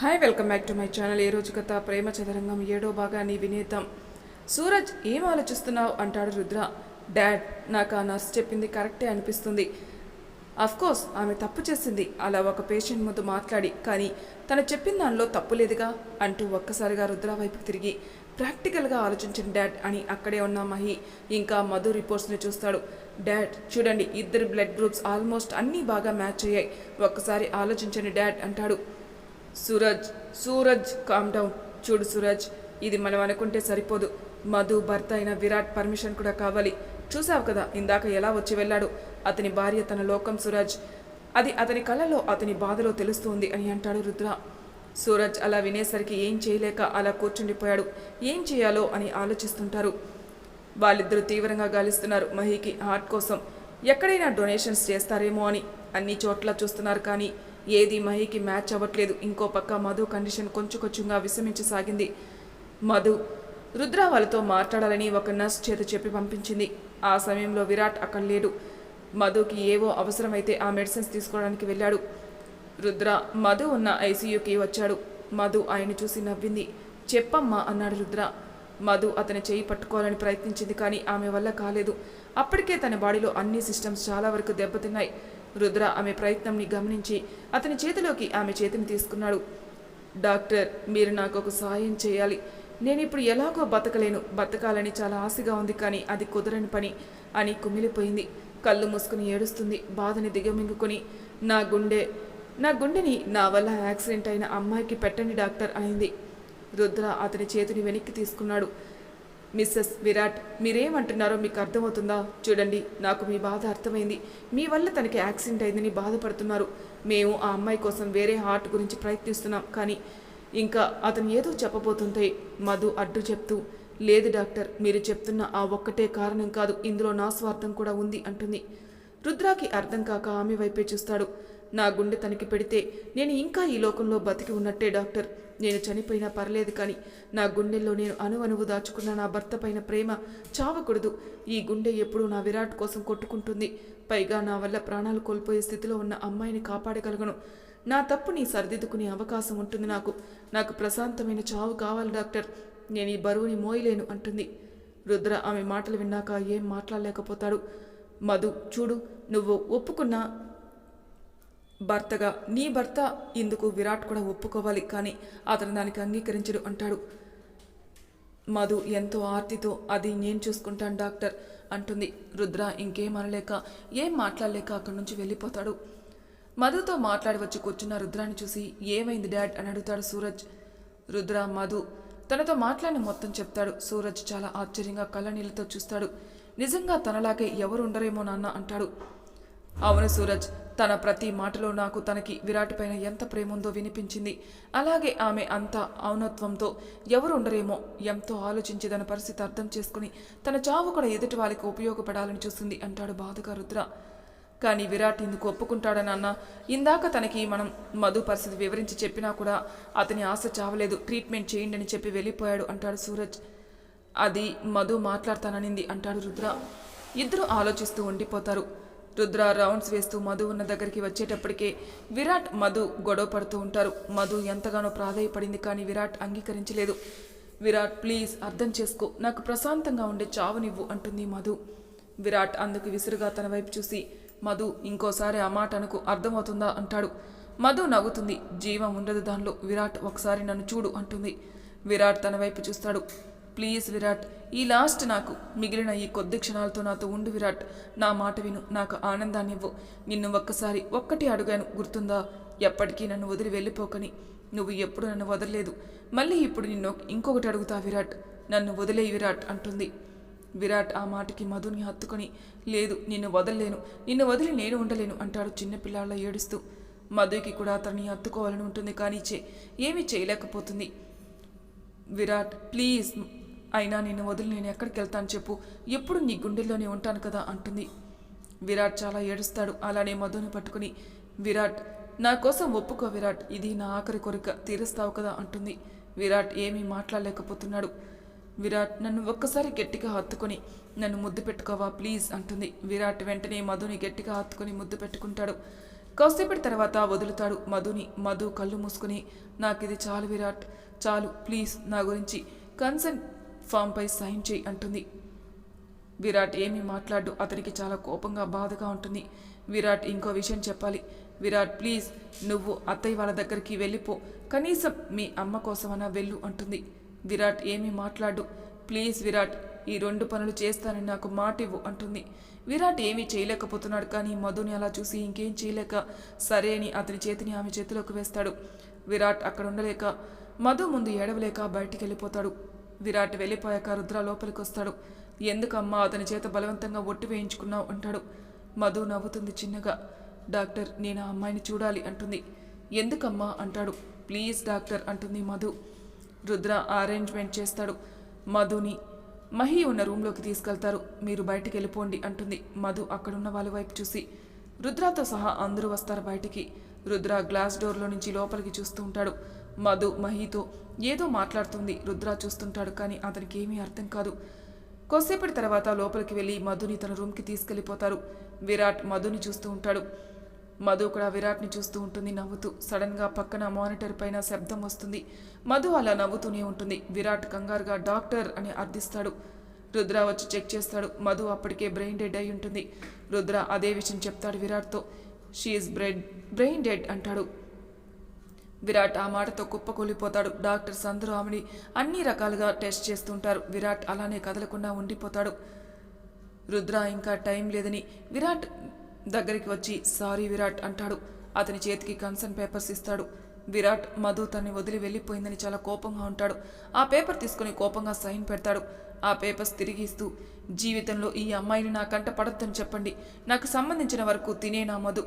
Hi welcome back to my channel ఏ రోజు కథ? ప్రేమ చదరంగం ఏడో భాగాన్ని వినేద్దాం. సూరజ్ ఏం ఆలోచిస్తున్నావు? అంటాడు రుద్ర. డాడ్ నాకు ఆ నర్స్ చెప్పింది కరెక్టే అనిపిస్తుంది. కోర్స్ ఆమె తప్పు చేసింది. అలా ఒక పేషెంట్ ముందు మాట్లాడి కానీ తను చెప్పిన దానిలో తప్పు లేదుగా? అంటూ ఒక్కసారిగా రుద్ర వైపు తిరిగి ప్రాక్టికల్గా ఆలోచించిన డాడ్ అని అక్కడే ఉన్న మహి ఇంకా మధు రిపోర్ట్స్ని చూస్తాడు. డాడ్ చూడండి ఇద్దరు బ్లడ్ గ్రూప్స్ ఆల్మోస్ట్ అన్నీ బాగా మ్యాచ్ అయ్యాయి. ఒక్కసారి ఆలోచించండి డాడ్ అంటాడు. సూరజ్ సూరజ్ కామ్ డౌన్ చూడు సూరజ్ ఇది మనం అనుకుంటే సరిపోదు. మధు భర్త అయిన విరాట్ పర్మిషన్ కూడా కావాలి. చూసావు కదా ఇందాక ఎలా వచ్చి వెళ్ళాడు? అతని భార్య తన లోకం సూరజ్. అది అతని కళ్ళలో అతని బాధలో తెలుస్తుంది అని అంటాడు రుద్ర. సూరజ్ అలా వినేసరికి ఏం చేయలేక అలా కూర్చుండిపోయాడు. ఏం చేయాలో అని ఆలోచిస్తుంటారు. వాళ్ళిద్దరూ తీవ్రంగా గాలిస్తున్నారు మహికి హార్ట్ కోసం. ఎక్కడైనా డొనేషన్స్ చేస్తారేమో అని అన్ని చోట్ల చూస్తున్నారు కానీ ఏది మహికి మ్యాచ్ అవ్వట్లేదు. ఇంకో పక్క మధు కండిషన్ కొంచెం కొంచెంగా విషమించసాగింది మధు రుద్ర వాళ్ళతో మాట్లాడాలని ఒక నర్స్ చేత చెప్పి పంపించింది. ఆ సమయంలో విరాట్ అక్కడ లేడు. మధుకి ఏవో అవసరమైతే ఆ మెడిసిన్స్ తీసుకోవడానికి వెళ్ళాడు. రుద్ర మధు ఉన్న ఐసీయూకి వచ్చాడు. మధు ఆయన చూసి నవ్వింది. చెప్పమ్మా అన్నాడు రుద్ర. మధు అతని చేయి పట్టుకోవాలని ప్రయత్నించింది కానీ ఆమె వల్ల కాలేదు. అప్పటికే తన బాడీలో అన్ని సిస్టమ్స్ చాలా వరకు దెబ్బతిన్నాయి. రుద్ర ఆమె ప్రయత్నంని గమనించి అతని చేతిలోకి ఆమె చేతిని తీసుకున్నాడు. డాక్టర్ మీరు నాకు ఒక సహాయం చేయాలి. నేను ఇప్పుడు ఎలాగో బతకలేను. బతకాలని చాలా ఆశగా ఉంది కానీ అది కుదరని పని అని కుమిలిపోయింది. కళ్ళు మూసుకుని ఏడుస్తుంది. బాధని దిగమింగుకొని నా గుండె నా గుండెని నా వల్ల యాక్సిడెంట్ అయిన అమ్మాయికి పెట్టండి డాక్టర్ అయింది. రుద్ర అతని చేతిని వెనక్కి తీసుకున్నాడు. మిస్సెస్ విరాట్ మీరేమంటున్నారో మీకు అర్థమవుతుందా? చూడండి నాకు మీ బాధ అర్థమైంది. మీ వల్ల తనకి యాక్సిడెంట్ అయిందని బాధపడుతున్నారు. మేము ఆ అమ్మాయి కోసం వేరే హార్ట్ గురించి ప్రయత్నిస్తున్నాం. కానీ ఇంకా అతను ఏదో చెప్పబోతుంటే మధు అడ్డు చెప్తూ లేదు డాక్టర్ మీరు చెప్తున్న ఆ ఒక్కటే కారణం కాదు. ఇందులో నా స్వార్థం కూడా ఉంది అంటుంది. రుద్రాకి అర్థం కాక ఆమె వైపే చూస్తాడు. నా గుండె తనకి పెడితే నేను ఇంకా ఈ లోకంలో బతికి ఉన్నట్టే డాక్టర్. నేను చనిపోయినా పర్లేదు కానీ నా గుండెల్లో నేను అనువనువు దాచుకున్న నా భర్త పైన ప్రేమ చావకూడదు. ఈ గుండె ఎప్పుడూ నా విరాట్ కోసం కొట్టుకుంటుంది. పైగా నా వల్ల ప్రాణాలు కోల్పోయే స్థితిలో ఉన్న అమ్మాయిని కాపాడగలను. నా తప్పుని సరిదిద్దుకునే అవకాశం ఉంటుంది నాకు. నాకు ప్రశాంతమైన చావు కావాలి డాక్టర్. నేను ఈ బరువుని మోయలేను అంటుంది. రుద్ర ఆమె మాటలు విన్నాక ఏం మాట్లాడలేకపోతాడు. మధు చూడు నువ్వు ఒప్పుకున్నా భర్తగా నీ భర్త ఇందుకు విరాట్ కూడా ఒప్పుకోవాలి కానీ అతను దానికి అంగీకరించడు అంటాడు. మధు ఎంతో ఆర్తితో అది నేను చూసుకుంటాను డాక్టర్ అంటుంది. రుద్ర ఇంకేం అనలేక ఏం మాట్లాడలేక అక్కడి నుంచి వెళ్ళిపోతాడు. మధుతో మాట్లాడి వచ్చి కూర్చున్న రుద్రాన్ని చూసి ఏమైంది డాడ్ అని అడుగుతాడు సూరజ్. రుద్ర మధు తనతో మాట్లాడిన మొత్తం చెప్తాడు. సూరజ్ చాలా ఆశ్చర్యంగా కళ్ళ నీళ్ళతో చూస్తాడు. నిజంగా తనలాగే ఎవరు ఉండరేమో నాన్న అంటాడు. అవును సూరజ్ తన ప్రతి మాటలో నాకు తనకి విరాట్ పైన ఎంత ప్రేమ ఉందో వినిపించింది. అలాగే ఆమె అంత ఔనత్వంతో ఎవరు ఉండరేమో ఎంతో ఆలోచించి తన పరిస్థితి అర్థం చేసుకుని తన చావు కూడా ఎదుటి వాళ్ళకి ఉపయోగపడాలని చూస్తుంది అంటాడు బాధగా రుద్ర. కానీ విరాట్ ఇందుకు ఒప్పుకుంటాడనన్న ఇందాక తనకి మనం మధు పరిస్థితి వివరించి చెప్పినా కూడా అతని ఆశ చావలేదు. ట్రీట్మెంట్ చేయండి అని చెప్పి వెళ్ళిపోయాడు అంటాడు సూరజ్. అది మధు మాట్లాడతాననింది అంటాడు రుద్ర. ఇద్దరు ఆలోచిస్తూ ఉండిపోతారు. రుద్ర రౌండ్స్ వేస్తూ మధు ఉన్న దగ్గరికి వచ్చేటప్పటికే విరాట్ మధు గొడవ పడుతూ ఉంటారు. మధు ఎంతగానో ప్రాధాయపడింది కానీ విరాట్ అంగీకరించలేదు. విరాట్ ప్లీజ్ అర్థం చేసుకో. నాకు ప్రశాంతంగా ఉండే చావునివ్వు అంటుంది మధు. విరాట్ అందుకు విసురుగా తన వైపు చూసి మధు ఇంకోసారి ఆ మాట అనుకు అర్థమవుతుందా? అంటాడు. మధు నవ్వుతుంది. జీవం ఉండదు దానిలో. విరాట్ ఒకసారి నన్ను చూడు అంటుంది. విరాట్ తన వైపు చూస్తాడు. ప్లీజ్ విరాట్ ఈ లాస్ట్ నాకు మిగిలిన ఈ కొద్ది క్షణాలతో నాతో ఉండు విరాట్. నా మాట విను నాకు ఆనందాన్ని ఇవ్వు. నిన్ను ఒక్కసారి ఒక్కటి అడుగాను గుర్తుందా? ఎప్పటికీ నన్ను వదిలి వెళ్ళిపోకని. నువ్వు ఎప్పుడు నన్ను వదలలేదు. మళ్ళీ ఇప్పుడు నిన్ను ఇంకొకటి అడుగుతా విరాట్. నన్ను వదిలేయి విరాట్ అంటుంది. విరాట్ ఆ మాటకి మధుని హత్తుకొని లేదు నిన్ను వదలలేను. నిన్ను వదిలి నేను ఉండలేను అంటాడు చిన్నపిల్లాళ్ళ ఏడుస్తూ. మధుకి కూడా అతన్ని హత్తుకోవాలని ఉంటుంది కానీ చే ఏమీ చేయలేకపోతుంది. విరాట్ ప్లీజ్ అయినా నిన్ను వదిలి నేను ఎక్కడికి వెళ్తాను చెప్పు. ఎప్పుడు నీ గుండెల్లోనే ఉంటాను కదా అంటుంది. విరాట్ చాలా ఏడుస్తాడు. అలానే మధుని పట్టుకుని విరాట్ నా కోసం ఒప్పుకో విరాట్. ఇది నా ఆఖరి కోరిక. తీరుస్తావు కదా అంటుంది. విరాట్ ఏమీ మాట్లాడలేకపోతున్నాడు. విరాట్ నన్ను ఒక్కసారి గట్టిగా హత్తుకొని నన్ను ముద్దు పెట్టుకోవా ప్లీజ్ అంటుంది. విరాట్ వెంటనే మధుని గట్టిగా హత్తుకొని ముద్దు పెట్టుకుంటాడు. కాసేపటి తర్వాత వదులుతాడు మధుని. మధు కళ్ళు మూసుకుని నాకు ఇది చాలు విరాట్. చాలు ప్లీజ్ నా గురించి కన్సర్న్ ఫామ్పై సైన్ చేయి అంటుంది. విరాట్ ఏమీ మాట్లాడు అతనికి చాలా కోపంగా బాధగా ఉంటుంది. విరాట్ ఇంకో విషయం చెప్పాలి. విరాట్ ప్లీజ్ నువ్వు అత్తయ్య వాళ్ళ దగ్గరికి వెళ్ళిపో. కనీసం మీ అమ్మ కోసమన్నా వెళ్ళు అంటుంది. విరాట్ ఏమీ మాట్లాడు. ప్లీజ్ విరాట్ ఈ రెండు పనులు చేస్తానని నాకు మాట ఇవ్వు అంటుంది. విరాట్ ఏమీ చేయలేకపోతున్నాడు కానీ మధుని అలా చూసి ఇంకేం చేయలేక సరే అని అతని చేతిని ఆమె చేతిలోకి వేస్తాడు. విరాట్ అక్కడ ఉండలేక మధు ముందు ఏడవలేక బయటికి వెళ్ళిపోతాడు. విరాట్ వెళ్ళిపోయాక రుద్ర లోపలికి వస్తాడు ఎందుకమ్మా అతని చేత బలవంతంగా ఒట్టి వేయించుకున్నావు అంటాడు. మధు నవ్వుతుంది చిన్నగా. డాక్టర్ నేను ఆ అమ్మాయిని చూడాలి అంటుంది. ఎందుకమ్మా అంటాడు. ప్లీజ్ డాక్టర్ అంటుంది మధు. రుద్ర అరేంజ్మెంట్ చేస్తాడు. మధుని మహి ఉన్న రూమ్లోకి తీసుకెళ్తారు. మీరు బయటికి వెళ్ళిపోండి అంటుంది. మధు అక్కడున్న వాళ్ళ వైపు చూసి. రుద్రతో సహా అందరూ వస్తారు బయటికి. రుద్ర గ్లాస్ డోర్లో నుంచి లోపలికి చూస్తూ ఉంటాడు. మధు మహితో ఏదో మాట్లాడుతుంది. రుద్ర చూస్తుంటాడు కానీ అతనికి ఏమీ అర్థం కాదు. కొద్దిసేపటి తర్వాత లోపలికి వెళ్ళి మధుని తన రూమ్కి తీసుకెళ్ళిపోతారు. విరాట్ మధుని చూస్తూ ఉంటాడు. మధు కూడా విరాట్ని చూస్తూ ఉంటుంది నవ్వుతూ. సడన్గా పక్కన మానిటర్ పైన శబ్దం వస్తుంది. మధు అలా నవ్వుతూనే ఉంటుంది. విరాట్ కంగారుగా డాక్టర్ అని అర్థిస్తాడు. రుద్ర వచ్చి చెక్ చేస్తాడు. మధు అప్పటికే బ్రెయిన్ డెడ్ అయి ఉంటుంది. రుద్ర అదే విషయం చెప్తాడు విరాట్తో. షీఈస్ బ్రెడ్ బ్రెయిన్ డెడ్ అంటాడు. విరాట్ ఆ మాటతో కుప్పకూలిపోతాడు. డాక్టర్స్ అందరూ ఆమెని అన్ని రకాలుగా టెస్ట్ చేస్తుంటారు. విరాట్ అలానే కదలకుండా ఉండిపోతాడు. రుద్ర ఇంకా టైం లేదని విరాట్ దగ్గరికి వచ్చి సారీ విరాట్ అంటాడు. అతని చేతికి కన్సర్న్ పేపర్స్ ఇస్తాడు. విరాట్ మధు తన్ని వదిలి వెళ్ళిపోయిందని చాలా కోపంగా ఉంటాడు. ఆ పేపర్ తీసుకుని కోపంగా సైన్ పెడతాడు. ఆ పేపర్స్ తిరిగి ఇస్తూ జీవితంలో ఈ అమ్మాయిని నా కంట పడొద్దని చెప్పండి. నాకు సంబంధించిన వరకు తినే నా మధు.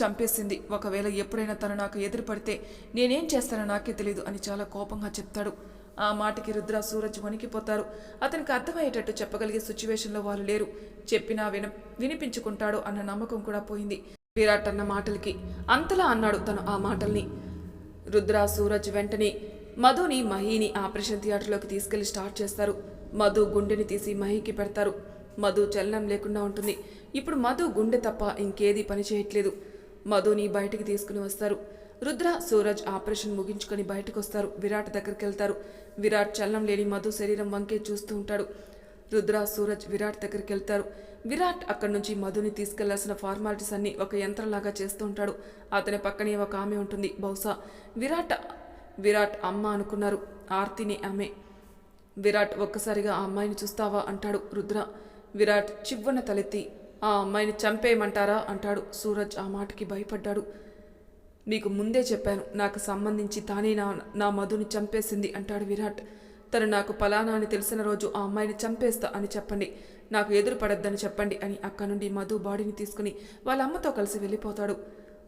చంపేసింది. ఒకవేళ ఎప్పుడైనా తను నాకు ఎదురుపడితే నేనేం చేస్తానో నాకే తెలియదు అని చాలా కోపంగా చెప్తాడు. ఆ మాటకి రుద్ర సూరజ్ వణికిపోతారు. అతనికి అర్థమయ్యేటట్టు చెప్పగలిగే సిచ్యువేషన్లో వాళ్ళు లేరు. చెప్పినా విన వినిపించుకుంటాడు అన్న నమ్మకం కూడా పోయింది విరాట్ అన్న మాటలకి. అంతలా అన్నాడు తను ఆ మాటల్ని. రుద్ర సూరజ్ వెంటనే మధుని మహిని ఆపరేషన్ థియేటర్లోకి తీసుకెళ్ళి స్టార్ట్ చేస్తారు. మధు గుండెని తీసి మహికి పెడతారు. మధు చలనం లేకుండా ఉంటుంది. ఇప్పుడు మధు గుండె తప్ప ఇంకేదీ పని చేయట్లేదు మధుని బయటికి తీసుకుని వస్తారు. రుద్ర సూరజ్ ఆపరేషన్ ముగించుకొని బయటకు వస్తారు విరాట్ దగ్గరికి వెళ్తారు విరాట్ చలనం లేని మధు శరీరం వంకే చూస్తూ ఉంటాడు. రుద్ర సూరజ్ విరాట్ దగ్గరికి వెళ్తారు విరాట్ అక్కడి నుంచి మధుని తీసుకెళ్ళాల్సిన ఫార్మాలిటీస్ అన్ని ఒక యంత్రంలాగా చేస్తూ ఉంటాడు. అతని పక్కనే ఒక ఆమె ఉంటుంది. బహుశా విరాట్ విరాట్ అమ్మ అనుకున్నారు. ఆర్తిని ఆమె. విరాట్ ఒక్కసారిగా ఆ అమ్మాయిని చూస్తావా అంటాడు రుద్ర. విరాట్ చివ్వన తలెత్తి ఆ అమ్మాయిని చంపేయమంటారా? అంటాడు. సూరజ్ ఆ మాటకి భయపడ్డాడు. మీకు ముందే చెప్పాను నాకు సంబంధించి తానే నా నా మధుని చంపేసింది అంటాడు విరాట్. తను నాకు పలానా అని తెలిసిన రోజు ఆ అమ్మాయిని చంపేస్తా అని చెప్పండి. నాకు ఎదురు పడద్దని చెప్పండి అని అక్క నుండి మధు బాడీని తీసుకుని వాళ్ళ అమ్మతో కలిసి వెళ్ళిపోతాడు.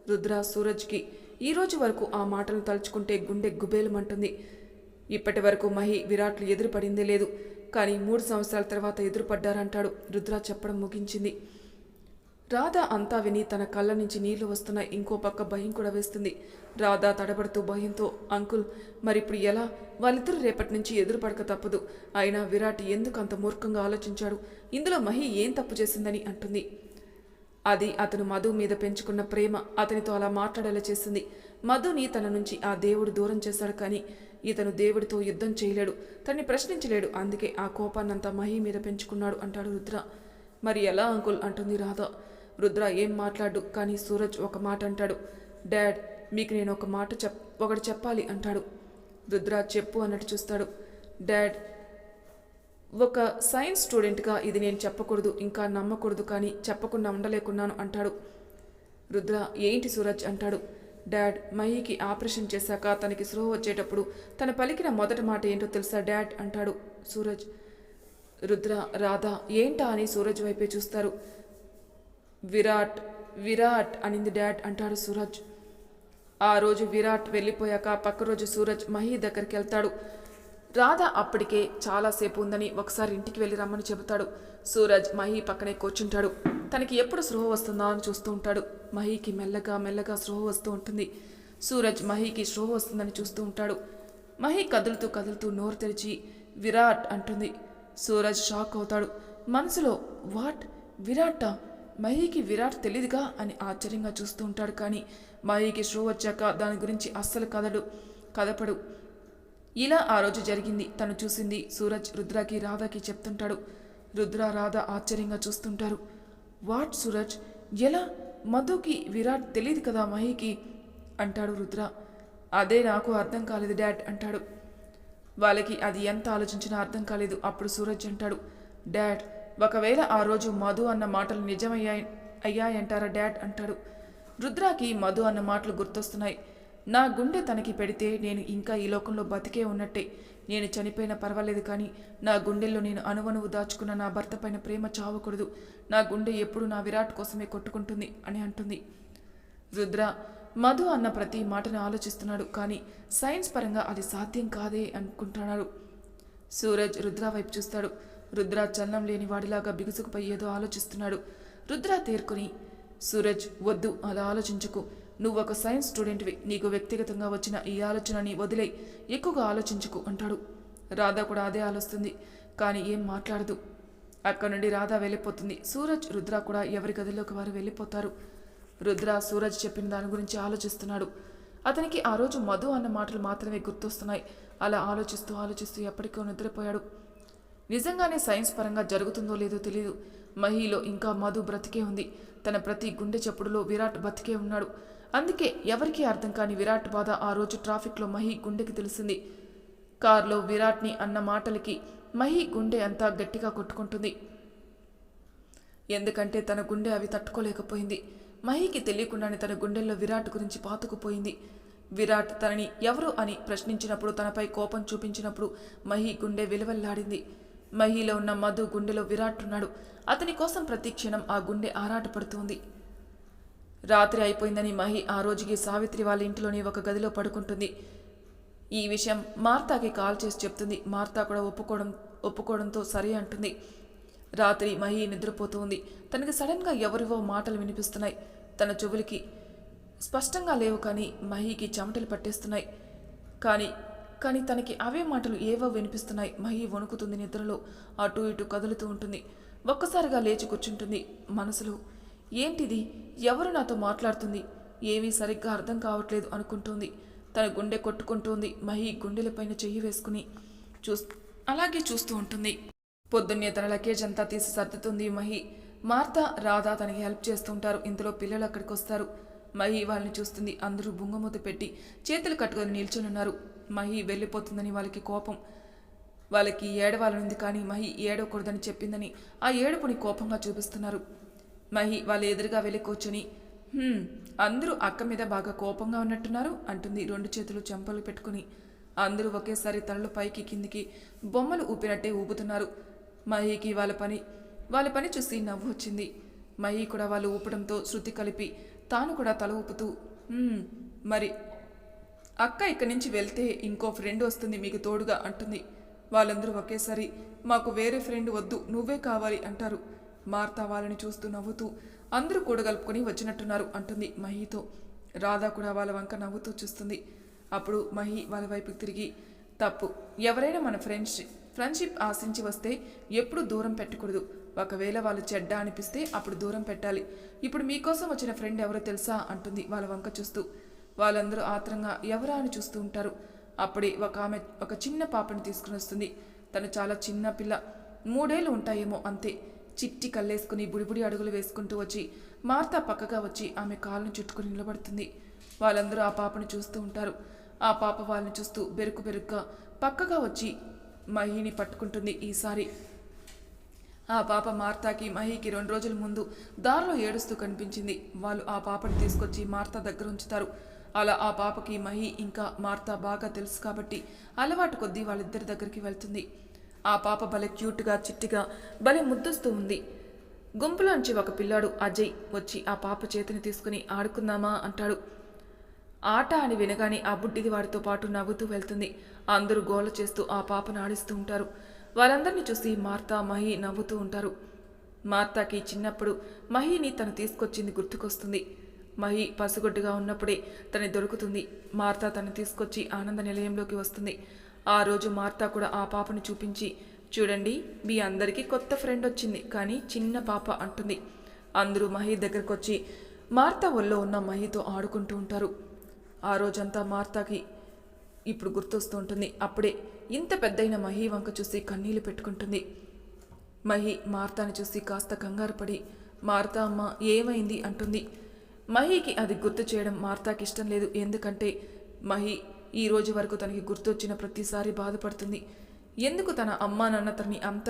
రుద్ర సూరజ్కి ఈ రోజు వరకు ఆ మాటలు తలుచుకుంటే గుండె గుబేలమంటుంది. ఇప్పటి వరకు మహి విరాట్లు ఎదురుపడిందే లేదు కానీ మూడు సంవత్సరాల తర్వాత ఎదురుపడ్డారంటాడు. రుద్ర చెప్పడం ముగించింది. రాధ అంతా విని తన కళ్ళ నుంచి నీళ్ళు వస్తున్నాయి ఇంకో పక్క భయం కూడా వేస్తుంది. రాధ తడబడుతూ భయంతో అంకుల్ మరిప్పుడు ఎలా? వాళ్ళిద్దరూ రేపటి నుంచి ఎదురుపడక తప్పదు. అయినా విరాట్ ఎందుకు అంత మూర్ఖంగా ఆలోచించాడు? ఇందులో మహి ఏం తప్పు చేసిందని అంటుంది. అది అతను మధు మీద పెంచుకున్న ప్రేమ. అతనితో అలా మాట్లాడేలా చేసింది మధుని తన నుంచి ఆ దేవుడు దూరం చేశాడు కానీ ఇతను దేవుడితో యుద్ధం చేయలేడు. తన్ని ప్రశ్నించలేడు. అందుకే ఆ కోపాన్నంతా మహి మీద పెంచుకున్నాడు అంటాడు రుద్ర. మరి ఎలా అంకుల్? అంటుంది రాధ. రుద్ర ఏం మాట్లాడు? కానీ సూరజ్ ఒక మాట అంటాడు. డాడ్ మీకు నేను ఒక మాట చెప్ ఒకటి చెప్పాలి అంటాడు. రుద్ర చెప్పు అన్నట్టు చూస్తాడు. డాడ్ ఒక సైన్స్ స్టూడెంట్గా ఇది నేను చెప్పకూడదు ఇంకా నమ్మకూడదు కానీ చెప్పకుండా ఉండలేకున్నాను అంటాడు. రుద్ర ఏంటి సూరజ్ అంటాడు. డాడ్ మహీకి ఆపరేషన్ చేశాక తనకి స్లో వచ్చేటప్పుడు తన పలికిన మొదటి మాట ఏంటో తెలుసా డాడ్ అంటాడు సూరజ్. రుద్ర రాధా ఏంటా అని సూరజ్ వైపే చూస్తారు. విరాట్ విరాట్ అనింది డాడ్ అంటాడు సూరజ్. ఆ రోజు విరాట్ వెళ్ళిపోయాక పక్క రోజు సూరజ్ మహి దగ్గరికి వెళ్తాడు. రాధ అప్పటికే చాలాసేపు ఉందని ఒకసారి ఇంటికి వెళ్ళి రమ్మని చెబుతాడు. సూరజ్ మహి పక్కనే కూర్చుంటాడు. తనకి ఎప్పుడు స్రోహ వస్తుందా అని చూస్తూ ఉంటాడు. మహికి మెల్లగా మెల్లగా స్రోహ వస్తూ ఉంటుంది. సూరజ్ మహికి స్రోహ వస్తుందని చూస్తూ ఉంటాడు. మహి కదులుతూ కదులుతూ నోరు తెరిచి విరాట్ అంటుంది. సూరజ్ షాక్ అవుతాడు. మనసులో వాట్? విరాటా? మహీకి విరాట్ తెలియదుగా అని ఆశ్చర్యంగా చూస్తూ ఉంటాడు కానీ మహీకి షో వచ్చాక దాని గురించి అస్సలు కదడు కదపడు ఇలా ఆ రోజు జరిగింది. తను చూసింది సూరజ్ రుద్రకి రాధాకి చెప్తుంటాడు. రుద్ర రాధ ఆశ్చర్యంగా చూస్తుంటారు. వాట్ సూరజ్? ఎలా? మధుకి విరాట్ తెలియదు కదా మహీకి? అంటాడు రుద్ర. అదే నాకు అర్థం కాలేదు డాడ్ అంటాడు. వాళ్ళకి అది ఎంత ఆలోచించినా అర్థం కాలేదు. అప్పుడు సూరజ్ అంటాడు. డాడ్ ఒకవేళ ఆ రోజు మధు అన్న మాటలు నిజమయ్యాయి అయ్యాయంటారా డాడ్ అంటాడు. రుద్రాకి మధు అన్న మాటలు గుర్తొస్తున్నాయి. నా గుండె తనకి పెడితే నేను ఇంకా ఈ లోకంలో బతికే ఉన్నట్టే. నేను చనిపోయినా పర్వాలేదు కానీ నా గుండెల్లో నేను అనువనువు దాచుకున్న నా భర్త పైన ప్రేమ చావకూడదు. నా గుండె ఎప్పుడు నా విరాట్ కోసమే కొట్టుకుంటుంది అని అంటుంది. రుద్ర మధు అన్న ప్రతి మాటను ఆలోచిస్తున్నాడు కానీ సైన్స్ పరంగా అది సాధ్యం కాదే అనుకుంటున్నాడు. సూరజ్ రుద్ర వైపు చూస్తాడు. రుద్ర చలనం లేని వాడిలాగా బిగుసుకుపోయి ఏదో ఆలోచిస్తున్నాడు. రుద్ర తేర్కొని సూరజ్ వద్దు అలా ఆలోచించుకు. నువ్వు ఒక సైన్స్ స్టూడెంట్వి నీకు వ్యక్తిగతంగా వచ్చిన ఈ ఆలోచనని వదిలే. ఎక్కువగా ఆలోచించుకు అంటాడు. రాధ కూడా అదే ఆలోస్తుంది కానీ ఏం మాట్లాడదు. అక్కడ నుండి రాధ వెళ్ళిపోతుంది. సూరజ్ రుద్ర కూడా ఎవరి గదిలోకి వారు వెళ్ళిపోతారు. రుద్ర సూరజ్ చెప్పిన దాని గురించి ఆలోచిస్తున్నాడు. అతనికి ఆ రోజు మధు అన్న మాటలు మాత్రమే గుర్తొస్తున్నాయి. అలా ఆలోచిస్తూ ఆలోచిస్తూ ఎప్పటికో నిద్రపోయాడు. నిజంగానే సైన్స్ పరంగా జరుగుతుందో లేదో తెలియదు మహిలో ఇంకా మధు బ్రతికే ఉంది. తన ప్రతి గుండె చప్పుడులో విరాట్ బతికే ఉన్నాడు. అందుకే ఎవరికీ అర్థం కాని విరాట్ బాధ ఆ రోజు ట్రాఫిక్లో మహి గుండెకి తెలిసింది. కారులో విరాట్ని అన్న మాటలకి మహి గుండె అంతా గట్టిగా కొట్టుకుంటుంది. ఎందుకంటే తన గుండె అవి తట్టుకోలేకపోయింది. మహికి తెలియకుండానే తన గుండెల్లో విరాట్ గురించి పాతుకుపోయింది. విరాట్ తనని ఎవరు అని ప్రశ్నించినప్పుడు తనపై కోపం చూపించినప్పుడు మహి గుండె విలువల్లాడింది. మహిలో ఉన్న మధు గుండెలో విరాట్ ఉన్నాడు అతని కోసం ప్రతి క్షణం ఆ గుండె ఆరాటపడుతోంది. రాత్రి అయిపోయిందని మహి ఆ రోజుకి సావిత్రి వాళ్ళ ఇంటిలోని ఒక గదిలో పడుకుంటుంది. ఈ విషయం మార్తాకి కాల్ చేసి చెప్తుంది. మార్తా కూడా ఒప్పుకోవడం ఒప్పుకోవడంతో సరే అంటుంది. రాత్రి మహి నిద్రపోతూ ఉంది తనకి సడన్గా ఎవరివో మాటలు వినిపిస్తున్నాయి. తన చెవులకి స్పష్టంగా లేవు కానీ మహికి చెమటలు పట్టేస్తున్నాయి. కానీ కానీ తనకి అవే మాటలు ఏవో వినిపిస్తున్నాయి. మహి వణుకుతుంది నిద్రలో. అటు ఇటు కదులుతూ ఉంటుంది. ఒక్కసారిగా లేచి కూర్చుంటుంది మనసులో. ఏంటిది? ఎవరు నాతో మాట్లాడుతుంది? ఏమీ సరిగ్గా అర్థం కావట్లేదు అనుకుంటుంది. తన గుండె కొట్టుకుంటుంది మహి గుండెలపైన చెయ్యి వేసుకుని చూస్ అలాగే చూస్తూ ఉంటుంది. పొద్దున్నే తన లగేజ్ అంతా తీసి సర్దుతుంది మహి. మార్త రాధా తనకి హెల్ప్ చేస్తుంటారు. ఇంతలో పిల్లలు అక్కడికి వస్తారు మహి వాళ్ళని చూస్తుంది. అందరూ బుంగమూత పెట్టి చేతులు కట్టుకొని నిల్చొనున్నారు. మహి వెళ్ళిపోతుందని వాళ్ళకి కోపం. వాళ్ళకి ఏడవాలనుంది కానీ మహి ఏడవకూడదని చెప్పిందని ఆ ఏడుపుని కోపంగా చూపిస్తున్నారు. మహి వాళ్ళ ఎదురుగా వెళ్ళి కూర్చొని అందరూ అక్క మీద బాగా కోపంగా ఉన్నట్టున్నారు అంటుంది రెండు చేతులు చెంపలు పెట్టుకుని. అందరూ ఒకేసారి తలలు పైకి కిందికి బొమ్మలు ఊపినట్టే ఊపుతున్నారు. మహికి వాళ్ళ పని వాళ్ళ పని చూసి నవ్వు వచ్చింది. మహి కూడా వాళ్ళు ఊపడంతో శృతి కలిపి తాను కూడా తల ఊపుతూ మరి అక్క ఇక్కడి నుంచి వెళ్తే ఇంకో ఫ్రెండ్ వస్తుంది మీకు తోడుగా అంటుంది. వాళ్ళందరూ ఒకేసారి మాకు వేరే ఫ్రెండ్ వద్దు నువ్వే కావాలి అంటారు. మార్తా వాళ్ళని చూస్తూ నవ్వుతూ అందరూ కూడగలుపుకొని వచ్చినట్టున్నారు అంటుంది మహితో. రాధా కూడా వాళ్ళ వంక నవ్వుతూ చూస్తుంది. అప్పుడు మహి వాళ్ళ వైపుకి తిరిగి తప్పు ఎవరైనా మన ఫ్రెండ్షిప్ ఫ్రెండ్షిప్ ఆశించి వస్తే ఎప్పుడు దూరం పెట్టకూడదు. ఒకవేళ వాళ్ళు చెడ్డ అనిపిస్తే అప్పుడు దూరం పెట్టాలి. ఇప్పుడు మీకోసం వచ్చిన ఫ్రెండ్ ఎవరో తెలుసా? అంటుంది వాళ్ళ వంక చూస్తూ. వాళ్ళందరూ ఆత్రంగా ఎవరా అని చూస్తూ ఉంటారు. అప్పుడే ఒక ఆమె ఒక చిన్న పాపని తీసుకుని వస్తుంది. తను చాలా చిన్న పిల్ల. మూడేళ్ళు ఉంటాయేమో అంతే. చిట్టి కల్లేసుకుని బుడిబుడి అడుగులు వేసుకుంటూ వచ్చి మార్తా పక్కగా వచ్చి ఆమె కాళ్ళను చుట్టుకుని నిలబడుతుంది. వాళ్ళందరూ ఆ పాపను చూస్తూ ఉంటారు. ఆ పాప వాళ్ళని చూస్తూ బెరుకు బెరుగ్గా పక్కగా వచ్చి మహిని పట్టుకుంటుంది ఈసారి. ఆ పాప మార్తాకి మహికి రెండు రోజుల ముందు దారిలో ఏడుస్తూ కనిపించింది. వాళ్ళు ఆ పాపని తీసుకొచ్చి మార్తా దగ్గర ఉంచుతారు. అలా ఆ పాపకి మహి ఇంకా మార్తా బాగా తెలుసు కాబట్టి అలవాటు కొద్దీ వాళ్ళిద్దరి దగ్గరికి వెళ్తుంది. ఆ పాప భలే క్యూట్గా చిట్టిగా భలే ముద్దొస్తూ ఉంది. గుంపులోంచి ఒక పిల్లాడు అజయ్ వచ్చి ఆ పాప చేతిని తీసుకుని ఆడుకుందామా అంటాడు. ఆట అని వినగానే ఆ బుడ్డిది వాడితో పాటు నవ్వుతూ వెళ్తుంది. అందరూ గోల చేస్తూ ఆ పాపను ఆడిస్తూ ఉంటారు. వాళ్ళందరినీ చూసి మార్తా మహి నవ్వుతూ ఉంటారు. మార్తాకి చిన్నప్పుడు మహిని తను తీసుకొచ్చింది గుర్తుకొస్తుంది. మహి పసుగొడ్డుగా ఉన్నప్పుడే తను దొరుకుతుంది. మార్తా తను తీసుకొచ్చి ఆనంద నిలయంలోకి వస్తుంది. ఆ రోజు మార్తా కూడా ఆ పాపను చూపించి చూడండి మీ అందరికీ కొత్త ఫ్రెండ్ వచ్చింది కానీ చిన్న పాప అంటుంది. అందరూ మహి దగ్గరకు వచ్చి మార్తా ఒళ్ళో ఉన్న మహితో ఆడుకుంటూ ఉంటారు. ఆ రోజంతా మార్తాకి ఇప్పుడు గుర్తొస్తూ ఉంటుంది. అప్పుడే ఇంత పెద్దయిన మహి వంక చూసి కన్నీళ్ళు పెట్టుకుంటుంది. మహి మార్తాని చూసి కాస్త కంగారు పడి మార్తా అమ్మ ఏమైంది? అంటుంది. మహికి అది గుర్తు చేయడం మార్తాకి ఇష్టం లేదు. ఎందుకంటే మహి ఈ రోజు వరకు తనకి గుర్తొచ్చిన ప్రతిసారి బాధపడుతుంది. ఎందుకు తన అమ్మా నాన్న తనని అంత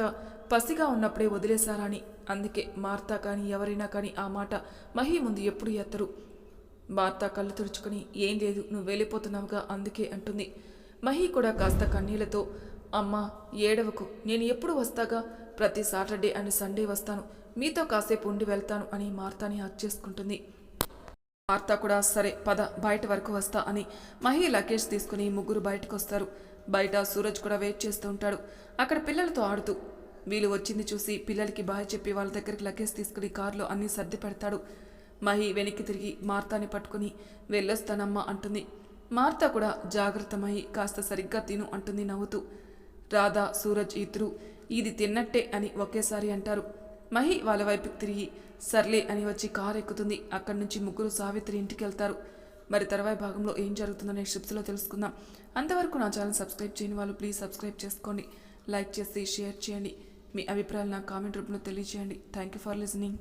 పసిగా ఉన్నప్పుడే వదిలేశారని అని. అందుకే మార్తా కానీ ఎవరైనా కానీ ఆ మాట మహి ముందు ఎప్పుడు ఎత్తరు. మార్తా కళ్ళు తుడుచుకొని ఏం లేదు నువ్వు వెళ్ళిపోతున్నావుగా అందుకే అంటుంది. మహి కూడా కాస్త కన్నీళ్ళతో అమ్మా ఏడవకు. నేను ఎప్పుడు వస్తాగా? ప్రతి సాటర్డే అండ్ సండే వస్తాను. మీతో కాసేపు ఉండి వెళ్తాను అని మార్తాని హక్ చేసుకుంటుంది. మార్తా కూడా సరే పద బయట వరకు వస్తా అని మహి లగేజ్ తీసుకుని ముగ్గురు బయటకు వస్తారు బయట సూరజ్ కూడా వెయిట్ చేస్తూ ఉంటాడు. అక్కడ పిల్లలతో ఆడుతూ. వీళ్ళు వచ్చింది చూసి పిల్లలకి బాయ్ చెప్పి వాళ్ళ దగ్గరికి లగేజ్ తీసుకుని కారులో అన్ని సర్ది పెడతాడు. మహి వెనక్కి తిరిగి మార్తాని పట్టుకుని వెళ్ళొస్తానమ్మా అంటుంది. మార్తా కూడా జాగ్రత్త మహి కాస్త సరిగ్గా తిను అంటుంది నవ్వుతూ. రాధా సూరజ్ ఇద్దరు ఇది తిన్నట్టే అని ఒకేసారి అంటారు. మహి వాళ్ళ వైపుకి తిరిగి సర్లే అని వచ్చి కారు ఎక్కుతుంది. అక్కడి నుంచి ముగ్గురు సావిత్రి ఇంటికి వెళ్తారు. మరి తర్వాయి భాగంలో ఏం జరుగుతుందనే నెక్స్ట్ తెలుసుకుందాం. అంతవరకు నా ఛానల్ సబ్స్క్రైబ్ చేయని వాళ్ళు ప్లీజ్ సబ్స్క్రైబ్ చేసుకోండి. లైక్ చేసి షేర్ చేయండి. మీ అభిప్రాయాలు నా కామెంట్ రూపంలో తెలియజేయండి. Thank you for listening